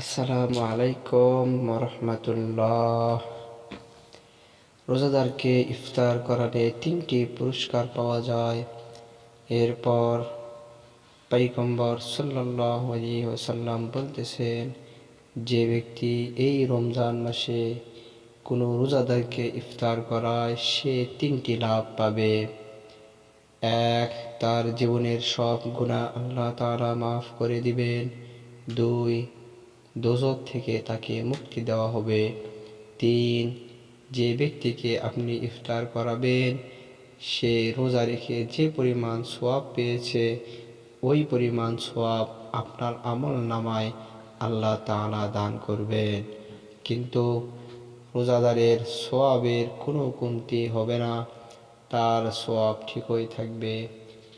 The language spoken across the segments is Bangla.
আসসালামু আলাইকুম রহমতুল্লাহ রোজাদারকে ইফতার করালে তিনটি পুরস্কার পাওয়া যায়। এরপর পাইকম্বর সাল্লাহ আলী ওসাল্লাম বলতেছেন, যে ব্যক্তি এই রমজান মাসে কোনো রোজাদারকে ইফতার করায় সে তিনটি লাভ পাবে। এক, তার জীবনের সব গুণা আল্লাহ তাআলা মাফ করে দিবেন। দুই দোজক থেকে তাকে মুক্তি দেওয়া হবে। তিন, যে ব্যক্তিকে আপনি ইফতার করাবেন, সে রোজা রেখে যে পরিমাণ সোয়াব পেয়েছে, ওই পরিমাণ সোয়াব আপনার আমল নামায় আল্লাহ তাআলা দান করবেন। কিন্তু রোজাদারের সোয়াবের কোনো কমতি হবে না, তার সোয়াব ঠিকই থাকবে।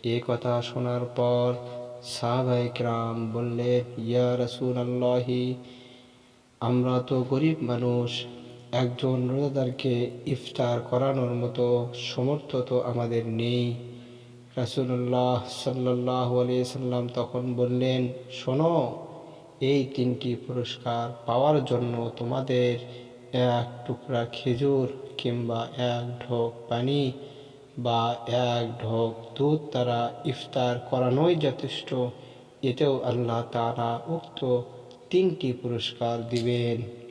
এ কথা শোনার পর সাহাবাইকরাম বললেন ইয়া রসুল আল্লাহি আমরা তো গরিব মানুষ। একজন রোজাদারকে ইফতার করানোর মতো সমর্থ তো আমাদের নেই। রাসুল্লাহ সাল্লাহ সাল্লাম তখন বললেন, শোনো, এই তিনটি পুরস্কার পাওয়ার জন্য তোমাদের এক টুকরা খেজুর কিংবা এক ঢোক পানি বা এক ঢোক দুধ দ্বারা ইফতার করানোই যথেষ্ট। এতেও আল্লাহ তারা উক্ত তিনটি পুরস্কার দিবেন।